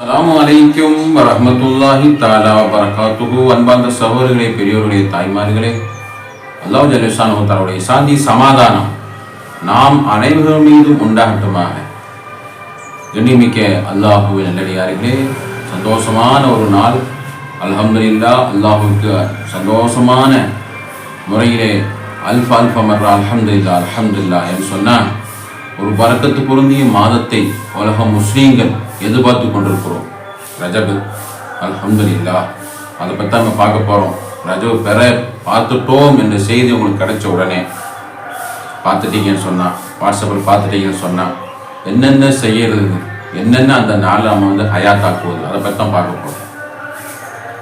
அஸ்ஸலாமு அலைக்கும் வரஹ்மத்துல்லாஹி தாலா வரகாத்துகு அன்பார்ந்த சகோதரர்களே பெரியோர்களே தாய்மார்களே அல்லாஹ் ஜல்லிஷானு தன்னுடைய சாந்தி சமாதானம் நாம் அனைவர்கள் மீதும் உண்டாகட்டுமாக கண்ணிமிக்க அல்லாஹுவின் நல்லடியார்களே சந்தோஷமான ஒரு நாள் அல்ஹம்துலில்லா அல்லாஹுக்கு சந்தோஷமான முறையிலே அல்ஃப் அல்ஃப் அமர்ரா அல்ஹம்துலில்லா அல்ஹம்துலில்லா என்று சொன்னால் ஒரு பறக்கத்து பொருந்திய மாதத்தை உலக முஸ்லீம்கள் எதிர்பார்த்து கொண்டிருக்கிறோம் ரஜபு அல்ஹம்துலில்லா அதை பற்றி நம்ம பார்க்க போகிறோம் ரஜபு பெற பார்த்துட்டோம் என்ற செய்தி உங்களுக்கு கிடைச்ச உடனே பார்த்துட்டீங்கன்னு சொன்னால் வாட்ஸ்அப்பில் பார்த்துட்டீங்கன்னு சொன்னான் என்னென்ன செய்யறது என்னென்ன அந்த நாளில் நம்ம வந்து ஹயாத்தாக்குவது அதை பற்றி தான் பார்க்க போகிறோம்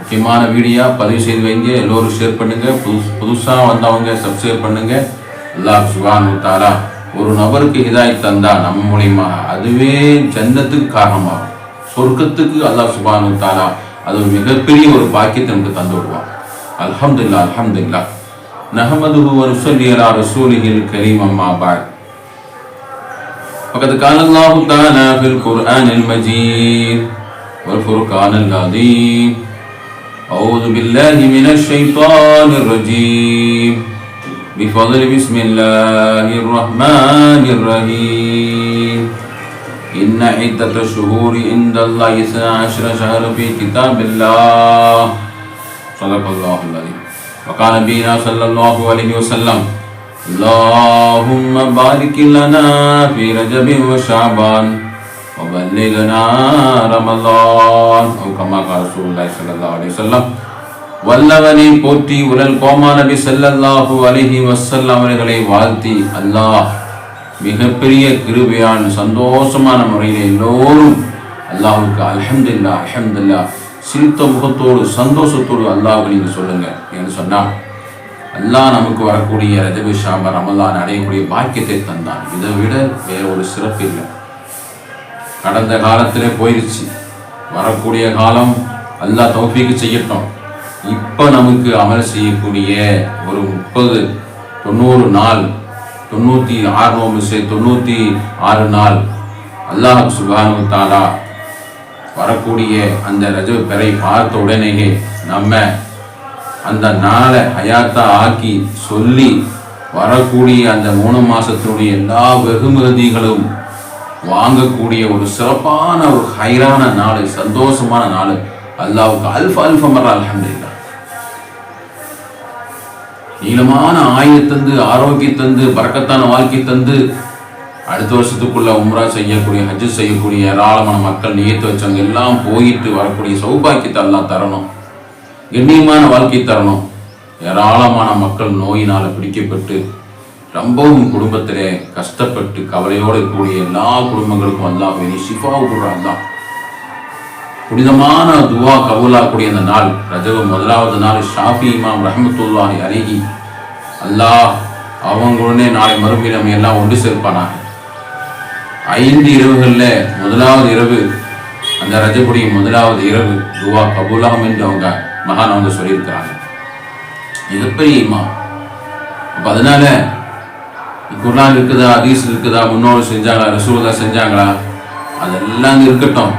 முக்கியமான வீடியோ பதிவு செய்து வைங்க எல்லோரும் ஷேர் பண்ணுங்கள் புதுசு புதுசாக வந்தவங்க சப்ஸ்கிரைப் பண்ணுங்கள் எல்லா சுகான் தாரா ஒரு நபருக்கு ஹிதாயத் தந்தா நம்ம மூலியமா அதுவே ஜன்னத்துக்கு காரணமாகும் சொர்க்கத்துக்கு அல்லாஹ் சுபானு தாரா அது ஒரு மிகப்பெரிய ஒரு பாக்கியத்தை நமக்கு தந்து விடுவான் அல்ஹம்துலில்லாஹ் அல்ஹம்துலில்லாஹ் நஹமதுஹு வ நுஸல்லி அலா ரசூலிஹில் கரீம் அம்மா பாத் فقد قال الله تعالى في القرآن المجيد والفرقان العظيم أعوذ بالله من الشيطان الرجيم بفضل بسم الله الرحمن الرحيم. إن عدة الشهور عند الله اثنا عشر شهر في كتاب الله. صدق الله العظيم. وقال نبينا صلى الله عليه وسلم اللهم بارك لنا في رجب وشعبان وبلغنا رمضان. أو كما قال رسول الله صلى الله عليه وسلم வல்லவனை போற்றி உடல் கோமா நபி ஸல்லல்லாஹு அலிஹி வசல் அவர்களை வாழ்த்தி அல்லாஹ் மிகப்பெரிய கிருபையான சந்தோஷமான முறையில் எல்லோரும் அல்லாஹுக்கு அல்ஹம்துலில்லாஹ் அல்ஹம்துலில்லாஹ். சிரித்த முகத்தோடு சந்தோஷத்தோடு அல்லாஹ் நீங்கள் சொல்லுங்க என்று சொன்னால் அல்லாஹ் நமக்கு வரக்கூடிய ரஜபி ஷாபர் ரமலான் அடையக்கூடிய பாக்கியத்தை தந்தான். இதை விட வேற ஒரு சிறப்பு இல்லை. கடந்த காலத்திலே போயிருச்சு. வரக்கூடிய காலம் அல்லாஹ் தௌஃபீக்கு செய்யட்டும். இப்போ நமக்கு அமல் செய்யக்கூடிய ஒரு முப்பது தொண்ணூறு நாள் தொண்ணூற்றி ஆறு நோம்பு தொண்ணூற்றி ஆறு நாள் அல்லாஹ் சுபானு தாலா வரக்கூடிய அந்த ரஜப பெறை பார்த்த உடனேயே நம்ம அந்த நாளை ஹயாத்தா ஆக்கி சொல்லி வரக்கூடிய அந்த மூணு மாதத்துடைய எல்லா வெகுமதிகளும் வாங்கக்கூடிய ஒரு சிறப்பான ஒரு ஹைரான நாள் சந்தோஷமான நாள். அல்லாவுக்கு அல்ஃப் அல்ஃப் அமரா நீளமான ஆயுள் தந்து ஆரோக்கியம் தந்து பறக்கத்தான வாழ்க்கை தந்து அடுத்த வருஷத்துக்குள்ள உம்ரா செய்யக்கூடிய ஹஜ் செய்யக்கூடிய ஏராளமான மக்கள் நியத்து வச்சவங்க எல்லாம் போயிட்டு வரக்கூடிய சௌபாக்கியத்தை எல்லாம் தரணும். கண்ணியமான வாழ்க்கை தரணும். ஏராளமான மக்கள் நோயினால் பிடிக்கப்பட்டு ரொம்பவும் குடும்பத்திலே கஷ்டப்பட்டு கவலையோடு இருக்கக்கூடிய எல்லா குடும்பங்களுக்கும் அல்லாஹ் வேணி ஷிஃபாவு கொடுறான் தான் புனிதமான துவா கவுலாக்கூடிய அந்த நாள் ரஜவ முதலாவது நாள் ஷாஃபி இமாம் ரஹமத்துல்லாஹி அருகி அல்லாஹ் அவங்களுடனே நாளை மறுபடியும் நம்ம எல்லாம் ஒன்று சேர்ப்பானாங்க ஐந்து இரவுகளில் முதலாவது இரவு அந்த ரஜபுடைய முதலாவது இரவு துவா கபூலாம் என்று அவங்க மகான் அவங்க சொல்லியிருக்கிறாங்க. மிகப்பெரிய இமாம் அப்போ அதனால குர்லான் இருக்குதா அதீஸ் இருக்குதா முன்னோர் செஞ்சாங்களா ரசூலுல்லா செஞ்சாங்களா? அதெல்லாம் இருக்கட்டும்.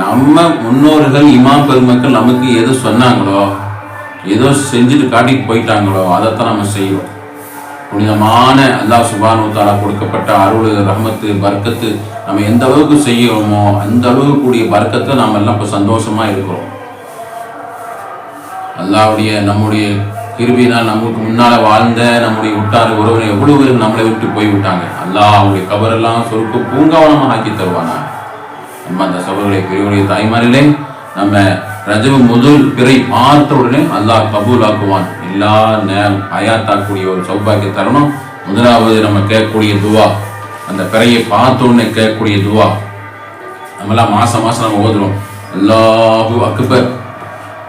நம்ம முன்னோர்கள் இமாம் பெருமக்கள் நமக்கு எது சொன்னாங்களோ ஏதோ செஞ்சுட்டு காட்டிட்டு போயிட்டாங்களோ அதைத்தான் நம்ம செய்வோம் புனிதமான அல்லாஹ் சுபானு கொடுக்கப்பட்ட அருள் ரஹமத்து பர்க்கத்து நம்ம எந்த அளவுக்கு செய்யறோமோ அந்த அளவுக்கு கூடிய பர்க்கத்தை நாம எல்லாம் இப்போ சந்தோஷமா இருக்கிறோம். அல்லாவுடைய நம்முடைய கிருபினால் நமக்கு முன்னால வாழ்ந்த நம்முடைய உட்டார் உறவினர் எவ்வளவு பேர் நம்மளை விட்டு போய் விட்டாங்க அல்லாஹ் அவருடைய கபரெல்லாம் சொருக்கு பூங்காவனமாக ஆக்கி தருவானா நம்ம அந்த சபர்களை பெரியவருடைய தாய்மாரிலே நம்ம ரஜப முதல் பிறை பார்த்த உடனே அல்லாஹ் கபூல் ஆக்குவான் எல்லா நேரம் அயாத்தாக்கூடிய ஒரு சௌபாக்கிய தருணம் முதலாவது நம்ம கேட்கக்கூடிய துவா அந்த பிறையை பார்த்த உடனே கேட்கக்கூடிய துவா நம்மலாம் மாசம் மாசம் நம்ம ஓதுறோம் அல்லாஹு அக்பர்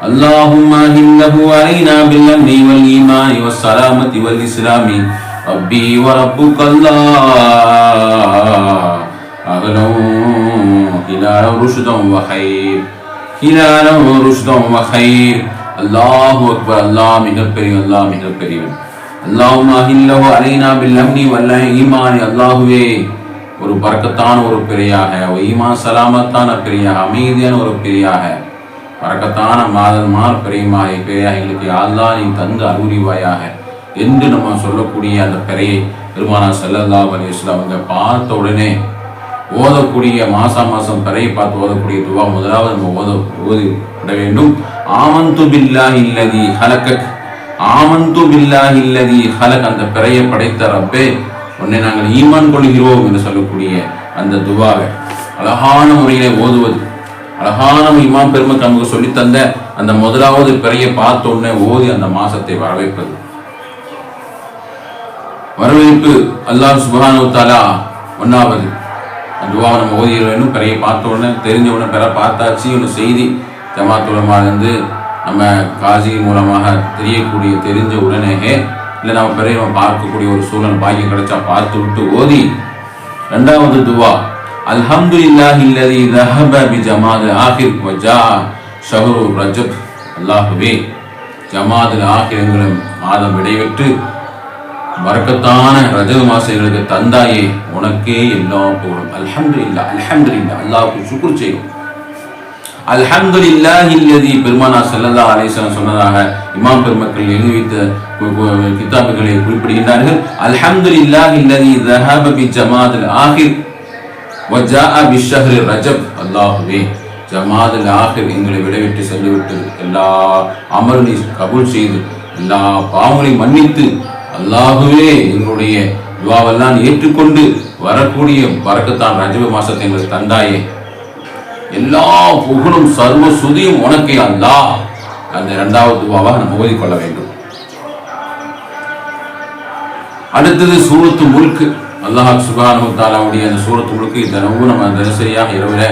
اللهم إنه علينا بالأمن والإيمان والسلامة والإسلام ربي وربك الله أغنى هلالا رشدا وخير அல்லாஹு அக்பர் அல்லாஹ் மிகப்பெரிய அல்லாஹ் மிகப்பெரியவன் அல்லாஹும் அஹில்லவோ அலைனா பில்லம்னி வல்ல ஈமானி அல்லாஹுவே ஒரு பறக்கத்தான ஒரு பிறையாக ஈமா சலாமத்தான பிறையாக அமைதியான ஒரு பிறையாக பறக்கத்தான மாதன்மார் பிறைமாறி பிறையாக எங்களுக்கு அல்லாஹ் நீ தந்து அறிவுரிவாயாக என்று நம்ம சொல்லக்கூடிய அந்த பிறையை பெருமானா செல்லல்லா அலி இஸ்லாம் அவங்க பார்த்த உடனே ஓதக்கூடிய மாசம் மாசம் பிறையை பார்த்து ஓதக்கூடிய துவா முதலாவது நம்ம ஓத ஓதி விட வேண்டும். ஆமந்து பில்லா இல்லதி ஹலக்க. ஆமந்து பில்லா இல்லதி ஹலக். அந்த பிறையை படைத்த ரப்பே உன்னை நாங்கள் ஈமான் கொள்கிறோம் என்று சொல்லக்கூடிய அந்த துவாவை அழகான முறையிலே ஓதுவது. அழகான இமாம் பெருமக்கு நமக்கு சொல்லித்தந்த அந்த முதலாவது பிறையை பார்த்த உடனே ஓதி அந்த மாசத்தை வரவேற்பது. வரவேற்பு அல்லாஹ் சுபானு தாலா ஒன்னாவது துவா நம்ம ஓதிட வேண்டும் பிறையை பார்த்த உடனே தெரிஞ்ச உடனே பிற பார்த்தாச்சு. ஒரு செய்தி ஜமாத்துலமாலேருந்து நம்ம காசி மூலமாக தெரியக்கூடிய தெரிஞ்ச உடனேயே இல்லை நம்ம பிறைய நம்ம பார்க்கக்கூடிய ஒரு சூழல் பாக்கியம் கிடைச்சா பார்த்து விட்டு ஓதி ரெண்டாவது துவா அல்ஹம்து இல்லாஹி இல்லதி ரஹப பி ஆஹிர் வஜா ஷஹரு ரஜப். அல்லாஹுவே ஜமாது ஆஹிர் எங்களும் மாதம் விடைபெற்று வரக்கத்தான ரஜத மாசங்களுக்கு தந்தாயே உனக்கே எல்லாம் போடும் அல்ஹம்து இல்லா அல்ஹம்து இல்லா அல்லாவுக்கு சுக்குர் செய்யும் அல்ஹம்து இல்லா இல்லதி பெருமானா செல்லதா அலேசன் சொன்னதாக இமாம் பெருமக்கள் எழுதிவித்த கித்தாபுகளை குறிப்பிடுகின்றார்கள். அல்ஹம்து இல்லா இல்லதி தஹாப பி ஜமாத் ஆஹிர் வஜா பி ஷஹ்ரி ரஜப். அல்லாஹுவே ஜமாத் ஆஹிர் எங்களை விடைவிட்டு சென்றுவிட்டு எல்லா அமர்களை கபூல் செய்து எல்லா பாவங்களையும் மன்னித்து அல்லாஹுவே எங்களுடைய துவாவெல்லாம் ஏற்றுக்கொண்டு வரக்கூடிய வரக்குத்தான் ரஜப மாசத்தை எங்களுக்கு தந்தாயே. எல்லா புகழும் சர்வ சுதியும் உனக்கே அல்லாஹ். அந்த இரண்டாவது துவாவாக நம்ம ஓதிக்கொள்ள வேண்டும். அடுத்தது சூரத்து முழுக்கு அல்லாஹ் சுபானு தாலாவுடைய அந்த சூரத்து முழுக்கு தினமும் நம்ம தினசரியாக இரவுல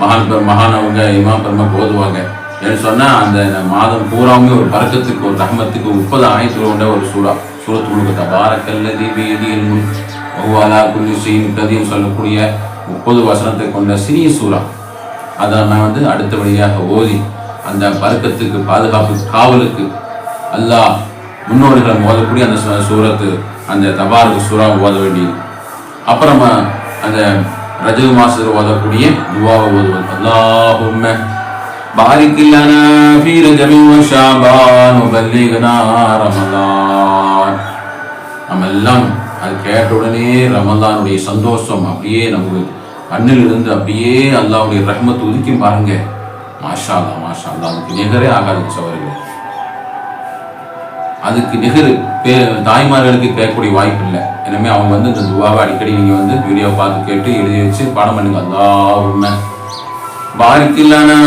மகான் பெரு மகானவங்க இமாம் பெருமை ஓதுவாங்க ஏன்னு சொன்னால் அந்த மாதம் பூராவுமே ஒரு பறக்கத்துக்கு ஒரு ரஹமத்துக்கு முப்பது ஆயிரத்தி கொண்ட ஒரு சூறா. சூரத் முழுக்க தபாரக்கல்லதி பேடியல் முன் வகுவாலா குல்லி செய்யும் சொல்லக்கூடிய முப்பது வசனத்தை கொண்ட சிறிய சூறா. அதை நான் வந்து அடுத்தபடியாக ஓதி அந்த பறக்கத்துக்கு பாதுகாப்பு காவலுக்கு அல்லாஹ் முன்னோர்கள் ஓதக்கூடிய அந்த சூரத்து அந்த தபாரக்கு சூறா ஓத வேண்டியது. அப்புறமா அந்த ரஜு மாசத்தில் ஓதக்கூடிய துவாவை ஓதுவது. அல்லாஹும் பாரிக்கில்லனா ஃபீ ரஜமி வ ஷாபான் வபல்லிகனா ரமலான். நம்ம எல்லாம் அது கேட்ட உடனே ரமலானுடைய சந்தோஷம் அப்படியே நமக்கு கண்ணில் இருந்து அப்படியே அல்லாஹ்வுடைய ரஹ்மத் உதிக்கும் பாருங்க. மாஷா அல்லா மாஷா அல்லா அதுக்கு நிகரே ஆகாது சவர்கள் அதுக்கு நிகர் பே தாய்மார்களுக்கு கேட்கக்கூடிய வாய்ப்பு இல்லை. எனவே அவங்க வந்து இந்த துவாவை அடிக்கடி நீங்கள் வந்து வீடியோ பார்த்து கேட்டு எழுதி வச்சு பாடம் பண்ணுங்க. அல்லாஹ் உண்மை பாரிக்கில்லானா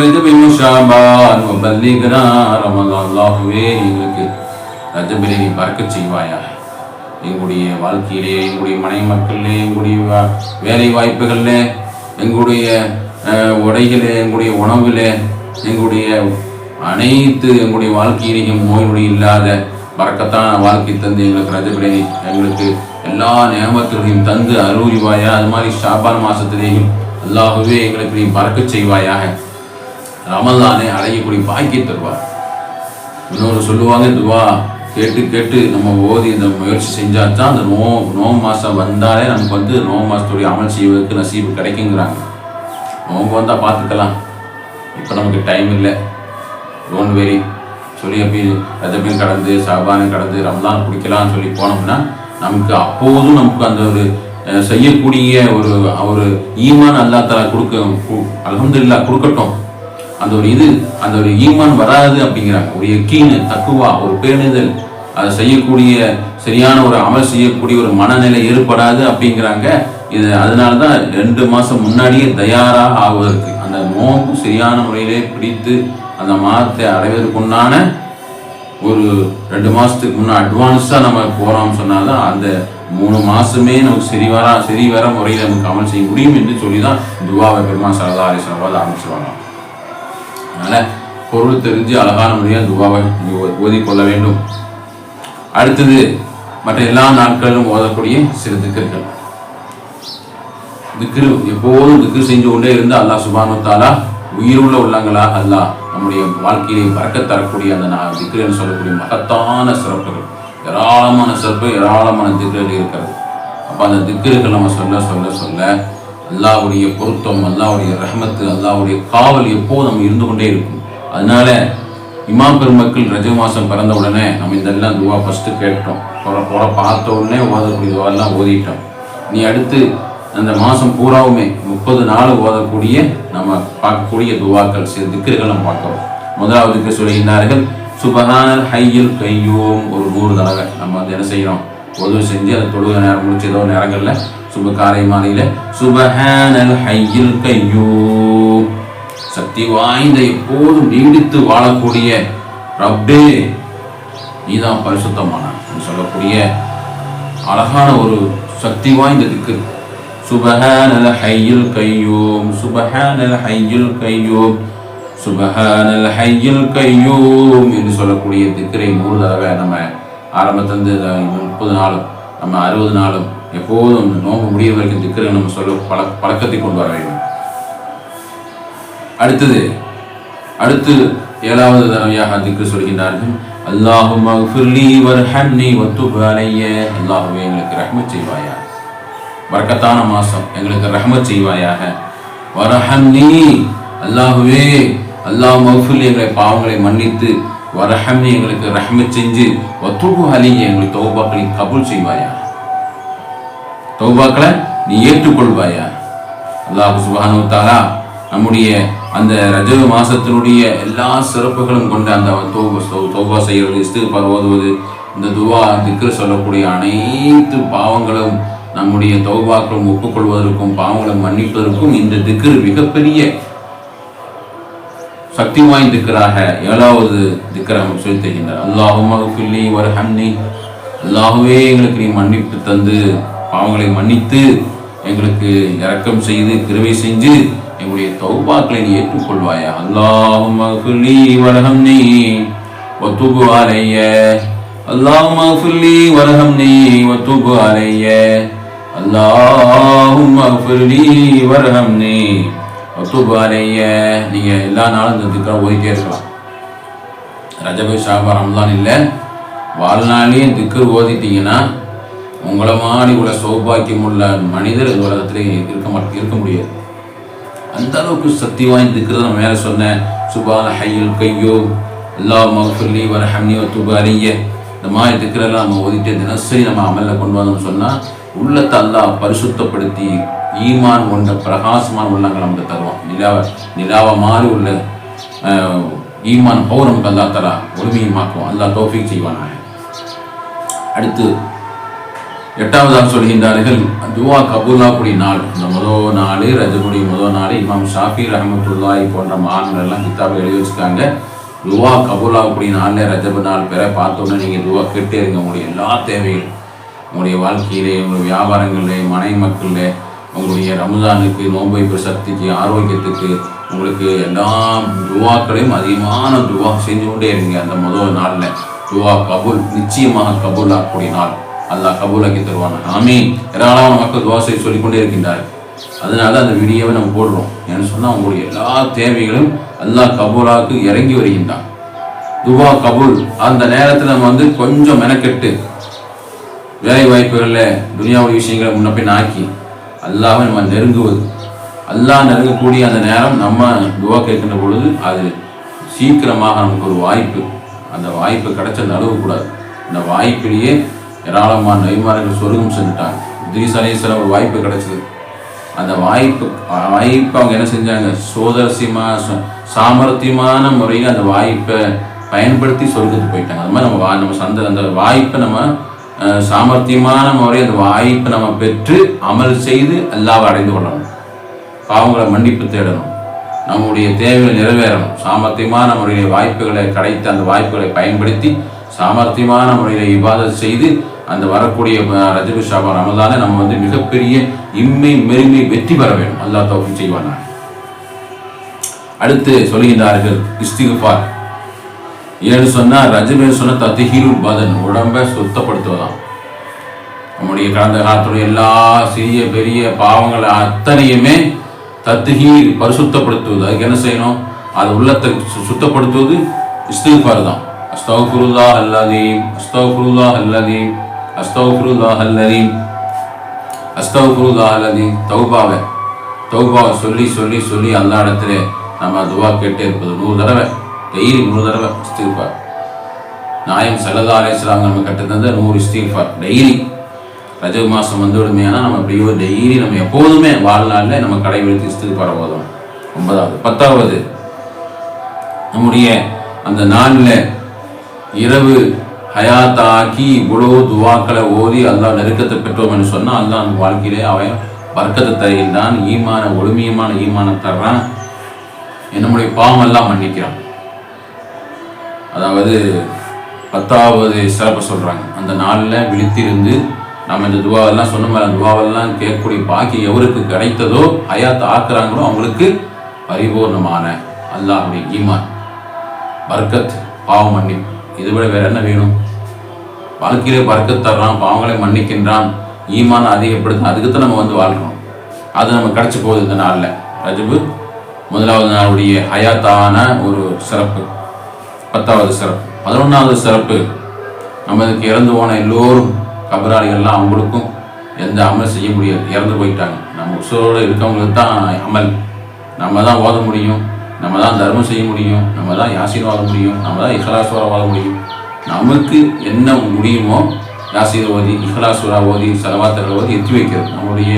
ரஜபி முஷாபான் வபல்லிகனா ரமலான். அல்லாஹுவே எங்களுக்கு ரஜபிலே நீ பறக்க செய்வாயா எங்களுடைய வாழ்க்கையிலே எங்களுடைய மனைவி மக்களிலே எங்களுடைய வா- வேலை வாய்ப்புகளில் எங்களுடைய உடைகளே எங்களுடைய உணவில் எங்களுடைய அனைத்து எங்களுடைய வாழ்க்கையிலையும் நோய்நொடி இல்லாத பறக்கத்தான வாழ்க்கை தந்து எங்களுக்கு ரஜபிலே எங்களுக்கு எல்லா நியமத்துகளையும் தந்து அருள்வாயா அது மாதிரி ஷாபான் மாதத்திலேயும் அல்லாஹுவே எங்களுக்கு நீ பறக்க செய்வாயாக. ரமலானை அடையக்கூடிய பாக்கி தருவார். இன்னொரு சொல்லுவாங்க துவா. கேட்டு கேட்டு நம்ம ஓதி இந்த முயற்சி செஞ்சால் தான் அந்த நோ நோம்பு மாதம் வந்தாலே நமக்கு வந்து நோம்பு மாதத்துடைய அமல் செய்வதற்கு நசீவு கிடைக்குங்கிறாங்க. நோம்பு வந்தால் பார்த்துக்கலாம். இப்போ நமக்கு டைம் இல்லை. டோன்ட் வெரி சொல்லி அப்படி ரஜபையும் கடந்து சாபானையும் கடந்து ரம்லான் குடிக்கலாம்னு சொல்லி போனோம்னா நமக்கு அப்போதும் நமக்கு அந்த ஒரு செய்யக்கூடிய ஒரு ஒரு ஈமான் அல்லா தலா கொடுக்க அலமதுல்லா கொடுக்கட்டும். அந்த ஒரு இது அந்த ஒரு ஈமான் வராது அப்படிங்கிறாங்க. ஒரு எக்கீனு தக்குவா ஒரு பேணுதல் அதை செய்யக்கூடிய சரியான ஒரு அமல் செய்யக்கூடிய ஒரு மனநிலை ஏற்படாது அப்படிங்கிறாங்க. இது அதனால தான் ரெண்டு மாதம் முன்னாடியே தயாராக ஆகுவதற்கு அந்த நோம்பு சரியான முறையிலே பிடித்து அந்த மாதத்தை அடைவதற்குண்டான ஒரு ரெண்டு மாதத்துக்கு முன்னே அட்வான்ஸாக நம்ம போகிறோம்னு சொன்னால் தான் அந்த மூணு மாதமே நமக்கு சரி வர சரி வர முறையில் நமக்கு அமல் செய்ய முடியும் என்று சொல்லி தான் துவாவை பெருமா சரதாரி சரவாத ஆரம்பிச்சிருவாங்க அதனால் பொருள் தெரிஞ்சு அழகான முறையாக துவாவை ஓதிக்கொள்ள வேண்டும். அடுத்தது மற்ற எல்லா நாட்களிலும் ஓதக்கூடிய சில திக்கர்கள். திக்ரு எப்போதும் திக்ரு செஞ்சு கொண்டே இருந்து அல்லாஹ் சுபானு தாலா உயிருள்ள உள்ளங்களாக அல்லாஹ் நம்முடைய வாழ்க்கையை பறக்க தரக்கூடிய அந்த நா- திக்ருன்னு சொல்லக்கூடிய மகத்தான சிறப்புகள். ஏராளமான சிறப்பு ஏராளமான திக்ருகள் இருக்கிறது. அப்போ அந்த திக்கிர்கள் நம்ம சொல்ல சொல்ல சொல்ல அல்லாவுடைய பொருத்தம் அல்லாவுடைய ரஹமத்து அல்லாவுடைய காவல் எப்போதும் நம்ம இருந்து கொண்டே இருக்கும். அதனால இமாம் பெருமக்கள் ரஜ மாதம் பிறந்த உடனே நம்ம இதெல்லாம் துவா ஃபஸ்ட்டு கேட்டோம். போகிற போகிற பார்த்த உடனே ஓதக்கூடிய துவாலாம் ஓதிட்டோம். நீ அடுத்து அந்த மாதம் பூராவுமே முப்பது நாள் ஓதக்கூடிய நம்ம பார்க்கக்கூடிய துவாக்கள் சில திக்கர்கள் நம்ம பார்க்குறோம் முதலாவதுக்கு சொல்கின்றார்கள் சுபஹானல் ஹையில் கையோம். ஒரு நூறு தடவை நம்ம வந்து என்ன செய்கிறோம் உதவி செஞ்சு அதை தொழுக நேரம் முடிச்சு ஏதோ நேரங்களில் சுப காலை மாலையில சுபஹானல் ஹையில் கையோ சக்தி வாய்ந்த எப்போதும் நீடித்து வாழக்கூடிய ரப்பே நீதான் பரிசுத்தமான சொல்லக்கூடிய அழகான ஒரு சக்தி வாய்ந்த திக்கு. சுபஹானல் ஹையில் கையோம். சுபஹானல் ஹையில் கையோம். சுபஹானல் ஹையில் கையோம். என்று சொல்லக்கூடிய திக்கரை மூணு தடவை நம்ம ஆரம்பத்திலிருந்து முப்பது நாளும் நம்ம அறுபது நாளும் எப்போதும் நோம்பு முடிய வரைக்கும் திக்கரை நம்ம சொல்ல பழ பழக்கத்தை கொண்டு வர வேண்டும். அடுத்தது அடுத்து ஏழாவது தடவையாக திக்கு சொல்கின்றார்கள் அல்லாஹும் மஃபிர்லி வர்ஹம்னி வத்துப் அலைய. அல்லாஹுவே எங்களுக்கு ரஹ்மத் செய்வாயா வரக்கத்தான மாசம் எங்களுக்கு ரஹ்மத் செய்வாயாக. வரஹம்னி. அல்லாஹுவே அல்லாஹ் மஃபில் எங்களை பாவங்களை மன்னித்து வரஹம்னி. எங்களுக்கு ரஹ்மத் செஞ்சு வத்துபு அலிய. எங்களுக்கு தௌபாக்களை கபூல் செய்வாயா தௌபாக்களை நீ ஏற்றுக்கொள்வாயா? அல்லாஹ் சுபானு தாரா நம்முடைய அந்த ரஜவ மாசத்தினுடைய எல்லா சிறப்புகளும் கொண்ட அந்த தோபா தோபா செய்கிறது இஸ்திஃபார் ஓதுவது இந்த துவா திக்ரு சொல்லக்கூடிய அனைத்து பாவங்களும் நம்முடைய தௌபாக்களும் ஒப்புக்கொள்வதற்கும் பாவங்களை மன்னிப்பதற்கும் இந்த திக்ரு மிகப்பெரிய சக்தி வாய்ந்திருக்கிறாக ஏழாவது திக்கரம் சொல்லி தருகின்றார். அல்லாஹும் ஒரு ஹன்னி அல்லாஹுவே எங்களுக்கு நீ மன்னிப்பு தந்து பாவங்களை மன்னித்து எங்களுக்கு இரக்கம் செய்து கிருவை செஞ்சு எங்களுடைய தௌபாக்களை நீ ஏற்றுக்கொள்வாயா? அல்லாஹும் மகஃபில்லி நீ ஒத்துபு அலைய. அல்லாஹும் மகஃபில்லி நீ ஒத்துபு அலைய. அல்லாஹும் மகஃபில்லி நீ ஒத்துபு அலைய. நீங்கள் எல்லா நாளும் இந்த திக்கரை ஓதிட்டே இருக்கலாம். ரஜபை ஷாபா ரம்லான் இல்லை. வாழ்நாளையும் திக்கர் ஓதிட்டீங்கன்னா உங்களை மாதிரி உள்ள சௌபாக்கியம் உள்ள மனிதர் இந்த உலகத்திலே இருக்க மாட்ட இருக்க முடியாது. அந்த அளவுக்கு சக்தி வாய்ந்து இருக்கிறத மேலே சொன்னேன். சுபான ஹையுல் கையோ எல்லா மகஃபுல்லி வர ஹம்னி துபு அரிய இந்த மாதிரி திக்கிறெல்லாம் நம்ம ஒதுக்கிட்டு தினசரி நம்ம அமலில் கொண்டு வந்தோம்னு சொன்னால் உள்ளத்தை அல்லாஹ் பரிசுத்தப்படுத்தி ஈமான் கொண்ட பிரகாசமான உள்ளங்கள் நமக்கு தருவான். நிலாவை நிலாவை மாறி உள்ள ஈமான் பௌர் நமக்கு அல்லா தரா ஒளிமையுமாக்குவான் அல்லா தோஃபிக் செய்வானாக. அடுத்து எட்டாவதாக சொல்கின்றார்கள் துவா கபூலாக்குடி நாள். இந்த முதல் நாள் ரஜபுடி முதல் நாள் இமாம் ஷாஃபி ரஹமத்துல்லாய் போன்ற மகான்கள் எல்லாம் கித்தாபை எழுதி வச்சுக்காங்க துவா கபூலாக்குடி நாளில் ரஜபு நாள் பெற பார்த்தோன்னே நீங்கள் துவா கேட்டே இருங்க. உங்களுடைய எல்லா தேவைகளும் உங்களுடைய வாழ்க்கையிலே உங்களுடைய வியாபாரங்களிலே மனை மக்களிலே உங்களுடைய ரமதானுக்கு நோன்பை சக்திக்கு ஆரோக்கியத்துக்கு உங்களுக்கு எல்லா துவாக்களையும் அதிகமான துவா செஞ்சு கொண்டே இருங்க. அந்த முதல் நாளில் துவா கபூல் நிச்சயமாக கபூல் ஆகக்கூடிய நாள். அல்லாஹ் கபூலாக்கி தருவாங்க ஆமீ ஏராளமான மக்கள் துவாசை சொல்லிக்கொண்டே இருக்கின்றார் அதனால அந்த வீடியோவை நம்ம போடுறோம். ஏன்னு சொன்னால் உங்களுடைய எல்லா தேவைகளும் அல்லாஹ் கபூலாக்கு இறங்கி வருகின்றான். துவா கபூல். அந்த நேரத்தில் நம்ம வந்து கொஞ்சம் மெனக்கெட்டு வேலை வாய்ப்புகளில் துனியாவுடைய விஷயங்களை முன்ன ஆக்கி அல்லாஹ்வை நம்ம நெருங்குவது. அல்லாஹ் நெருங்கக்கூடிய அந்த நேரம் நம்ம துவா கேட்கின்ற பொழுது அது சீக்கிரமாக நமக்கு ஒரு வாய்ப்பு. அந்த வாய்ப்பு கிடைச்ச நழுவக்கூடாது அந்த வாய்ப்பிலேயே ஏராளமான நெய்மார்கள் சொருகம் செஞ்சுட்டாங்க திரீஸ் அலிஸ்லாம் ஒரு வாய்ப்பு கிடைச்சது. அந்த வாய்ப்பு வாய்ப்பை அவங்க என்ன செஞ்சாங்க? சோதரசியமா ச- சாமர்த்தியமான முறையில் அந்த வாய்ப்பை பயன்படுத்தி சொர்க்கத்துக்கு போயிட்டாங்க. அது மாதிரி நம்ம வா நம்ம சந்த அந்த வாய்ப்பை நம்ம சாமர்த்தியமான முறையில் அந்த வாய்ப்பை நம்ம பெற்று அமல் செய்து அல்லாவை அடைந்து கொள்ளணும். பாவங்களை மன்னிப்பு தேடணும். நம்முடைய தேவைகளை நிறைவேறணும். சாமர்த்தியமான முறையில் வாய்ப்புகளை கிடைத்து அந்த வாய்ப்புகளை பயன்படுத்தி சாமர்த்தியமான முறையில் இபாதத் செய்து அந்த வரக்கூடிய அஹ், ரஜபு ஷாபா ரமதான நம்ம வந்து மிகப்பெரிய இம்மை மெருமை வெற்றி பெற வேண்டும். அல்லா தௌஃபீக் செய்வானா அடுத்து சொல்கின்றார்கள் இஸ்திகுபார் ஏன்னு சொன்னா ரஜபே சொன்ன தத்திகிரு பதன் உடம்பை சுத்தப்படுத்துவதாம் நம்முடைய கடந்த காலத்துடைய எல்லா சிறிய பெரிய பாவங்களை அத்தனையுமே தத்துஹீர் பரிசுத்தப்படுத்துவது. அதுக்கு என்ன செய்யணும்? அது உள்ளத்தை சு- சுத்தப்படுத்துவது இஸ்திகுபார் தான். அஸ்தௌஃபுருல்லா அல்லதீம் குருதா அல்லதீம் அஸ்தௌஃபுருல்லா அல்லதீம் தௌபாவை. தௌபாவை சொல்லி சொல்லி சொல்லி அந்த இடத்துல நம்ம துவா கேட்டே இருப்பது நூறு தடவை. டெய்லி நூறு தடவை இஸ்திஃபார் நாயம் சல்லா அலேஸ்லாம் நம்ம கட்டுத்தந்த நூறு இஸ்திஃபார் டெய்லி. ரஜக மாதம் வந்து விடுமையானா நம்ம அப்படியோ டெய்லி நம்ம எப்போதுமே வாழ்நாளில் நம்ம கடைபிடித்து இஸ்திஃபார போதும் ஒன்பதாவது. பத்தாவது. நம்முடைய அந்த நாளில் இரவு ஹயாத்தாக்கி இவ்வளோ துவாக்களை ஓதி அல்லாஹ் நெருக்கத்தை பெற்றோம் என்று சொன்னால் அல்லா அந்த வாழ்க்கையிலே அவன் வர்க்கத்தை தருகின்றான் ஈமான ஒழுமியமான ஈமானம் தர்றான் நம்முடைய பாவமெல்லாம் மன்னிக்கிறான். அதாவது பத்தாவது சிறப்பை சொல்கிறாங்க அந்த நாளில் விழித்திருந்து நம்ம இந்த துவாவெல்லாம் சொன்ன மாதிரி அந்த துவாவெல்லாம் கேட்கக்கூடிய பாக்கி எவருக்கு கிடைத்ததோ ஹயாத் ஆக்குறாங்களோ அவங்களுக்கு பரிபூர்ணமான அல்லாஹுடைய ஈமான் பர்க்கத் பாவம் மன்னிப்பு. இதை விட வேற என்ன வேணும்? வாழ்க்கையிலே பறக்க தர்றான் பாவங்களை மன்னிக்கின்றான் ஈமான அதிகப்படுத்த அதுக்கு தான் நம்ம வந்து வாழ்கிறோம் அது நம்ம கிடைச்சி போகுது இந்த நாளில். ரஜபு முதலாவது நாளுடைய ஹயாத்தான ஒரு சிறப்பு. பத்தாவது சிறப்பு. பதினொன்றாவது சிறப்பு நம்மளுக்கு இறந்து போன எல்லோரும் கபராளிகள்லாம் அவங்களுக்கும் எந்த அமல் செய்ய முடியாது இறந்து போயிட்டாங்க. நம்ம உசுரோடு இருக்கவங்களுக்கு தான் அமல். நம்ம தான் ஓத முடியும். நம்ம தான் தர்மம் செய்ய முடியும். நம்ம தான் யாசின் வாழ முடியும். நம்ம தான் இஹலாசுவரா வாழ முடியும். நமக்கு என்ன முடியுமோ யாசிர் ஓதி இஹலாசுரா ஓதி செலவாத்தர்கள் ஓதி எத்தி வைக்கிறது. நம்முடைய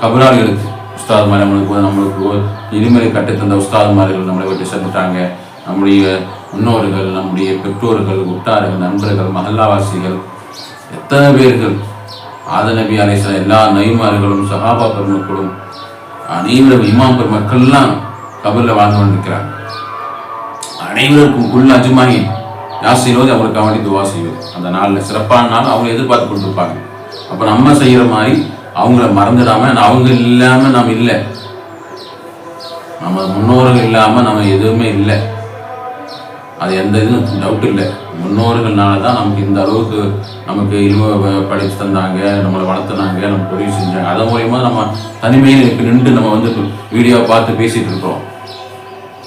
கபராளிகளுக்கு உஸ்தாதுமார் நம்மளுக்கு நம்மளுக்கு இனிமேல் கட்டுத்தந்த உஸ்தாதுமார்கள் நம்மளை விட்டு சென்றுட்டாங்க. நம்முடைய முன்னோர்கள் நம்முடைய பெற்றோர்கள் உட்டார்கள் நண்பர்கள் மகல்லாவாசிகள் எத்தனை பேர்கள் ஆதநபி அலைசல எல்லா நயிமார்களும் சகாபா பெருமக்களும் அனைவரும் இமாம் பெருமக்கள்லாம் கபரில் வாழ்ந்து கொண்டிருக்கிறார் அனைவருக்கும் உள்ள அஜுமாயின் யாசினோது அவங்களுக்கு அவனி துவா செய்யும் அந்த நாளில் சிறப்பான நாள் அவங்க எதிர்பார்த்து கொண்டிருப்பாங்க. அப்போ நம்ம செய்கிற மாதிரி அவங்கள மறந்துடாமல் அவங்க இல்லாமல் நாம் இல்லை. நம்ம முன்னோர்கள் இல்லாமல் நம்ம எதுவுமே இல்லை. அது எந்த இதுவும் டவுட் இல்லை. முன்னோர்கள்னால தான் நமக்கு இந்த அளவுக்கு நமக்கு இழிவு படித்து தந்தாங்க நம்மளை வளர்த்துனாங்க நம்ம உதவி செஞ்சாங்க. அதன் மூலியமாக நம்ம தனிமையில் நின்று நம்ம வந்து வீடியோ பார்த்து பேசிகிட்டு இருக்கிறோம்.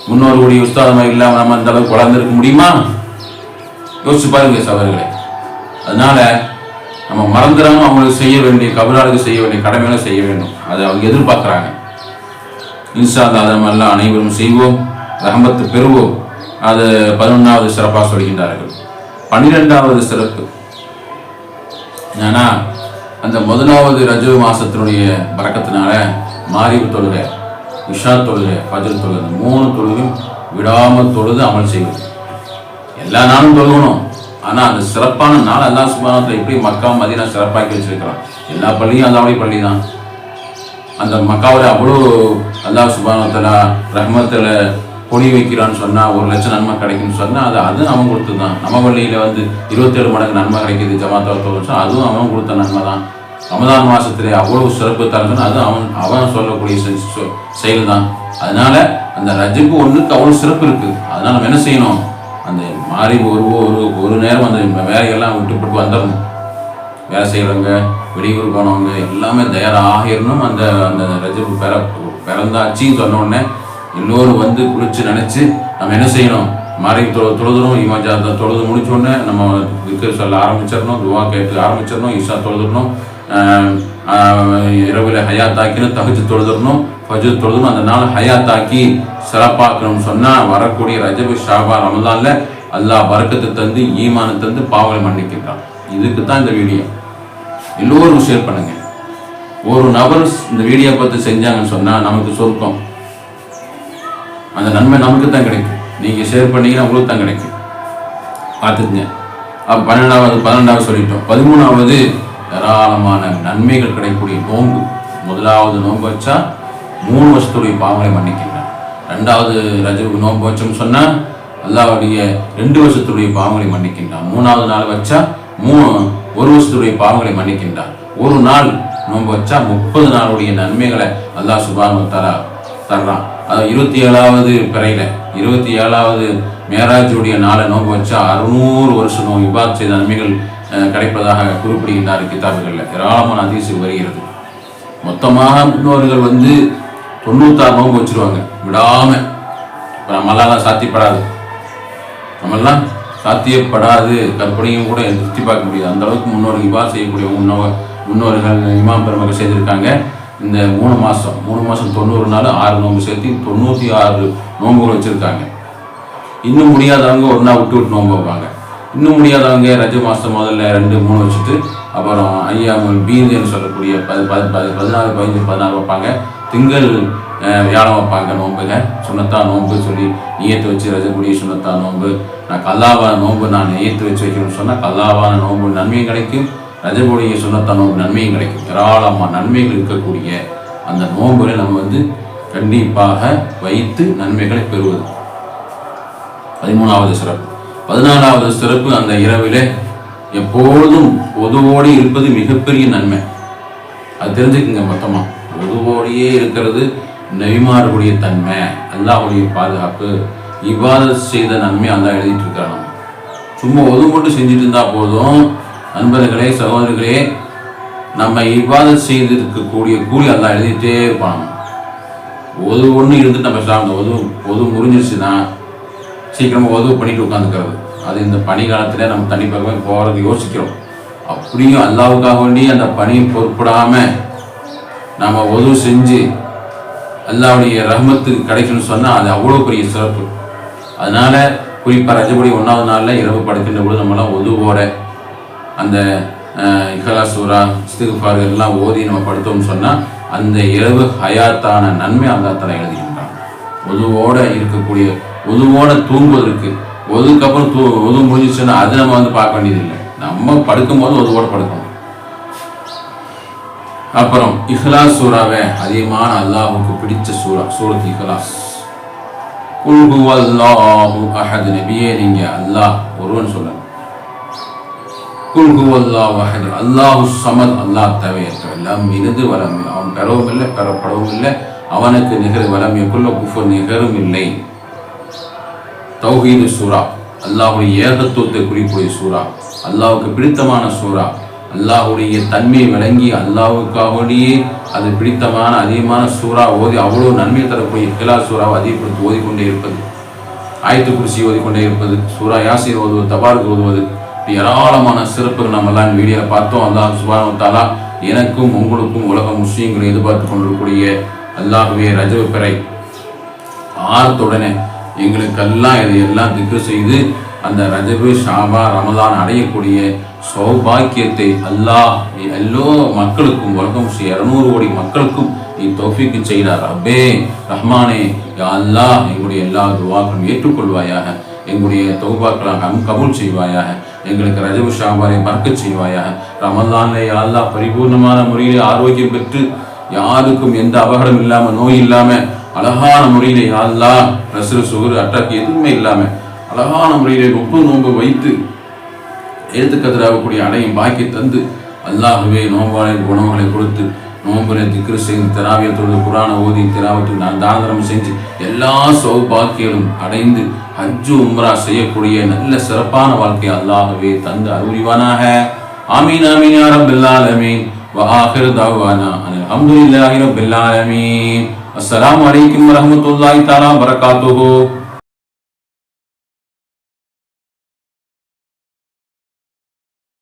முன்னோர்களுடைய உஸ்தாதமாக இல்லாமல் நம்ம அந்த அளவுக்கு வளர்ந்துருக்க முடியுமா? யோசிச்சு பாருங்க சகோதரர்களே. அதனால நம்ம மறந்துடாம அவங்களுக்கு செய்ய வேண்டிய கபிலாளுக்கு செய்ய வேண்டிய கடமைகளை செய்ய வேண்டும். அதை அவங்க எதிர்பார்க்குறாங்க. இன்சா அதை எல்லாம் அனைவரும் செய்வோம் ரஹமத்து பெறுவோம். அது பதினொன்றாவது சிறப்பாக சொல்கின்றார்கள். பன்னிரெண்டாவது சிறப்பு. ஏன்னா அந்த முதலாவது ரஜு மாசத்தினுடைய பறக்கத்தினால மாறிவு தொழுக விஷா தொழுக பஜர் தொழுது மூணு தொழுகையும் விடாமல் தொழுது அமல் செய்வது. எல்லா நாளும் தொழுகணும். ஆனால் அந்த சிறப்பான நாள் அல்லா சுபானத்தில் எப்படி மக்கா மதினா சிறப்பாக்கி வச்சிருக்கிறான்? எல்லா பள்ளியும் அல்லாவுடைய பள்ளி தான் அந்த மக்காவில் அவ்வளோ அல்லாஹ் சுபானத்தில் ரஹ்மத்தில் பொடி வைக்கிறான்னு சொன்னால் ஒரு லட்சம் நன்மை கிடைக்குன்னு சொன்னால் அது அதுவும் அவன் கொடுத்து தான் நம்ம பள்ளியில் வந்து இருபத்தேழு மடங்கு நன்மை கிடைக்குது ஜமாத்தோட அதுவும் அவன் கொடுத்த நன்மை தான் ரமதான் மாசத்திலே அவ்வளோ சிறப்பு தரணும்னு அது அவன் அவன் சொல்லக்கூடிய செயல் தான் அதனால அந்த ரஜிப்பு ஒன்றுக்கு அவ்வளோ சிறப்பு இருக்குது அதனால நம்ம என்ன செய்யணும்? அந்த மாறி ஒரு ஒரு ஒரு நேரம் அந்த வேலையெல்லாம் விட்டுப்பட்டு வந்துடணும். வேலை செய்கிறவங்க வெளியூர் போனவங்க எல்லாமே தயாராக ஆகிடணும் அந்த அந்த ரஜபு பிற பிறந்தாச்சின்னு சொன்ன உடனே எல்லோரும் வந்து குளிச்சு நினச்சி நம்ம என்ன செய்யணும்? மாறி தொ தொழுதுணும் இமாஜாத்தை தொழுது முடிச்ச உடனே நம்ம விக்கர் சொல்ல ஆரம்பிச்சிடணும் துவா கேட்டு ஆரம்பிச்சிடணும் ஈஷா தொழுதுடணும் இரவில் ஹயா தாக்கின்னு தகுச்சு தொழுதுடணும். ஃபஜர் தொழுதும் அந்த நாள் ஹயாத்தாக்கி சிறப்பாக்கணும்னு சொன்னால் வரக்கூடிய ரஜபு ஷாபா ரமதானில் அல்லாஹ் வர்க்கத்தை தந்து ஈமானை தந்து பாவலை மன்னிக்கின்றான். இதுக்கு தான் இந்த வீடியோ. எல்லோரும் ஷேர் பண்ணுங்க. ஒரு நபர் இந்த வீடியோ பார்த்து செஞ்சாங்கன்னு சொன்னால் நமக்கு சொர்க்கம். அந்த நன்மை நமக்கு தான் கிடைக்கும். நீங்கள் ஷேர் பண்ணீங்கன்னா உங்களுக்கு தான் கிடைக்கும். பார்த்துக்குங்க. அப்போ பன்னெண்டாவது பன்னெண்டாவது சொல்லிட்டோம். பதிமூணாவது ஏராளமான நன்மைகள் கிடைக்கக்கூடிய நோன்பு. முதலாவது நோன்பு வச்சா மூணு வருஷத்துடைய பாவங்களை மன்னிக்கின்றான் ரெண்டாவது ரஜபு நோன்பு வச்சோம்னு சொன்னால் அல்லாவுடைய ரெண்டு வருஷத்துடைய பாவங்களை மன்னிக்கின்றான் மூணாவது நாள் வச்சா மூணு ஒரு வருஷத்துடைய பாவங்களை மன்னிக்கின்றான் ஒரு நாள் நோன்பு வச்சா முப்பது நாளுடைய நன்மைகளை அல்லாஹ் சுபானு தரா தர்றான். அது இருபத்தி ஏழாவது பிறையில இருபத்தி ஏழாவது மேராஜுடைய நாளை நோன்பு வச்சா அறுநூறு வருஷம் நோய் விபாத் செய்த நன்மைகள் கிடைப்பதாக குறிப்பிடுகின்றார் கிதாபுகளில். ஏராளமான அதிசயம் வருகிறது. மொத்தமாக முன்னோர்கள் வந்து தொண்ணூத்தாறு நோம்பு வச்சிருவாங்க. விடாம. இப்போ சாத்தியப்படாது. நம்மெல்லாம் சாத்தியப்படாது. கற்பனையும் கூட சுற்றி பார்க்க முடியாது. அந்த அளவுக்கு முன்னோர்கள் இவ்வாறு செய்யக்கூடிய முன்னோ முன்னோர்கள் இமாம் பெருமக்கள் செய்திருக்காங்க. இந்த மூணு மாதம் மூணு மாதம் தொண்ணூறு நாள் ஆறு நோம்பு சேர்த்து தொண்ணூற்றி ஆறு நோம்புகள் வச்சுருக்காங்க. இன்னும் முடியாதவங்க ஒரு நாள் விட்டு விட்டு நோம்பு வைப்பாங்க. இன்னும் முடியாதவங்க ரஜ மாதம் முதல்ல ரெண்டு மூணு வச்சுட்டு அப்புறம் ஐயா பீதுன்னு சொல்லக்கூடிய பது பது பதினாலு பதினஞ்சு பதினாறு வைப்பாங்க. திங்கள் வியாழம் வைப்பாங்க நோன்புங்க. சுண்ணத்தா நோன்பு சொல்லி நியத்து வச்சு ரஜகுடிய சுண்ணத்தா நோன்பு. நான் கல்லாவான நோன்பு நான் நியத்து வச்சு வைக்கணும்னு சொன்னால் கல்லாவான நோன்பு நன்மையும் கிடைக்கும் ரஜகுடிய சுண்ணத்தா நோன்பு நன்மையும் கிடைக்கும். ஏராளமாக நன்மைகள் இருக்கக்கூடிய அந்த நோன்புகளை நம்ம வந்து கண்டிப்பாக வைத்து நன்மைகளை பெறுவது. பதிமூணாவது சிறப்பு. பதினாலாவது சிறப்பு அந்த இரவிலே எப்பொழுதும் பொதுவோடு இருப்பது மிகப்பெரிய நன்மை. அது தெரிஞ்சுக்குங்க மொத்தமாக பொதுவோடையே இருக்கிறது நெய்மாறுடைய தன்மை. அல்லாவுடைய பாதுகாப்பு. இவ்வாறு செய்த நன்மை அல்லாஹ் எழுதிட்டு இருக்கிறான் சும்மா ஒது மட்டும் செஞ்சுட்டு இருந்தா போதும். நண்பர்களே சகோதரர்களே நம்ம இவ்வாறு செய்திருக்கக்கூடிய கூலி அல்லாஹ் எழுதிட்டே இருப்பான். ஒது ஒன்று இருந்துட்டு நம்ம சாப்பிட ஒது ஒது முறிஞ்சிருச்சுன்னா சீக்கிரமாக உதவு பண்ணிட்டு உட்காந்துக்கிறது அது இந்த பனி காலத்தில் நம்ம தண்ணி பக்கமே போகிறது யோசிக்கிறோம். அப்படியும் அல்லாவுக்காக வேண்டி அந்த பனியை பொருட்படாமல் நாம் உதவு செஞ்சு அல்லாவுடைய ரஹமத்து கிடைக்கணும்னு சொன்னால் அது அவ்வளோ பெரிய சிறப்பு. அதனால குறிப்பாக ரஜபடி ஒன்றாவது நாளில் இரவு படுக்கின்ற பொழுது நம்மளாம் உதவோட அந்த அஹ், இஹ்லா இஸ்திகுஃபார் எல்லாம் ஓதி நம்ம படுத்தோம்னு சொன்னால் அந்த இரவு ஹயாத்தான நன்மை அந்த தலை எழுதிக்கின்றான் உதுவோட இருக்கக்கூடிய உதுவோட தூங்குவதற்கு ஒதுக்கப்புறம் தூ உது முடிஞ்சிச்சுன்னா அது நம்ம வந்து பார்க்க வேண்டியதில்லை. நம்ம படுக்கும்போது உதவோடு படுக்கணும். அப்புறம் இஹ்லாஸ் சூறாவை அதிகமான அல்லாஹுக்கு பிடிச்ச சூறா சூரத் இஹ்லாஸ். குல் அல்லாஹு அஹத் நபியே நீங்க அல்லாஹ் ஒருவன் சொல்லுங்க குல் அல்லாஹ் அஹத் அல்லாஹு சமத் அல்லாஹ் தவையற்ற எல்லாம் இருந்து வரம் அவன் பெறவும் இல்லை பெறப்படவும் இல்லை. அவனுக்கு நிகர் வலம் எக்குள்ள குஃபு நிகரும் இல்லை. தௌஹீது சூரா அல்லாஹுடைய ஏகத்துவத்தை குறிக்கூடிய சூரா அல்லாஹுக்கு பிடித்தமான சூரா அல்லாஹுடைய தன்மையை விளங்கி அல்லாஹ்வுக்காகவே அது பிடித்தமான அதிகமான சூறா ஓதி அவ்வளோ நன்மை தரக்கூடிய கிலா சூறாவை அதிகப்படுத்தி ஓதிக்கொண்டே இருப்பது. ஆயத்து குறிச்சி ஓதிக்கொண்டே இருப்பது சூறா யாசி ஓதுவது தபாருக்கு ஓதுவது ஏராளமான சிறப்புகள் நம்ம எல்லாம் வீடியோவில் பார்த்தோம். அல்லாஹ் சுபானு எனக்கும் உங்களுக்கும் உலக முஸ்லீம்களை எதிர்பார்த்து கொண்டிருக்கக்கூடிய அல்லாஹுவே ரஜவ பிறை. ஆர்த்துடனே எங்களுக்கெல்லாம் இதையெல்லாம் திக்கு செய்து அந்த ரஜபு ஷாபா ரமதான் அடையக்கூடிய சௌபாக்கியத்தை அல்லாஹ் எல்லோ மக்களுக்கும் உலகம் இரநூறு கோடி மக்களுக்கும் நீ தோஃபிக்கு செய்தார் அப்பே ரஹ்மானே யா அல்லாஹ் எங்களுடைய எல்லா துவாக்களும் ஏற்றுக்கொள்வாயாக. எங்களுடைய தௌபாக்களாக கபூல் செய்வாயாக. எங்களுக்கு ரஜபு ஷாபாரை மறக்க செய்வாயாக. ரமலான்ல யா அல்லாஹ் பரிபூர்ணமான முறையில் ஆரோக்கியம் பெற்று யாருக்கும் எந்த அபகடம் இல்லாமல் நோய் இல்லாமல் அழகான முறையில் யா அல்லாஹ் சுகர் சுகரு எதுவுமே இல்லாமல் அழகான முறையில் ஒப்பு நோன்பு வைத்து எழுத்துக்கதிராகக்கூடிய அடையும் பாக்கி தந்து அல்லாஹுவே நோம்பாளர் உணவுகளை கொடுத்து நோம்புரை திக்ரு செய்து திராவிய தொழுது குரான ஓதி திராவத்துக்கு நான் தானதரம் செஞ்சு எல்லா சௌபாக்கியங்களும் அடைந்து ஹஜ்ஜு உம்ரா செய்யக்கூடிய நல்ல சிறப்பான வாழ்க்கையை அல்லாஹுவே தந்து அருள்வானாக ஆமீன் ஆமீன் யா ரப்பல் ஆலமீன் وآخر دعوانا أن الحمد لله رب العالمين السلام عليكم ورحمة الله تعالى وبركاته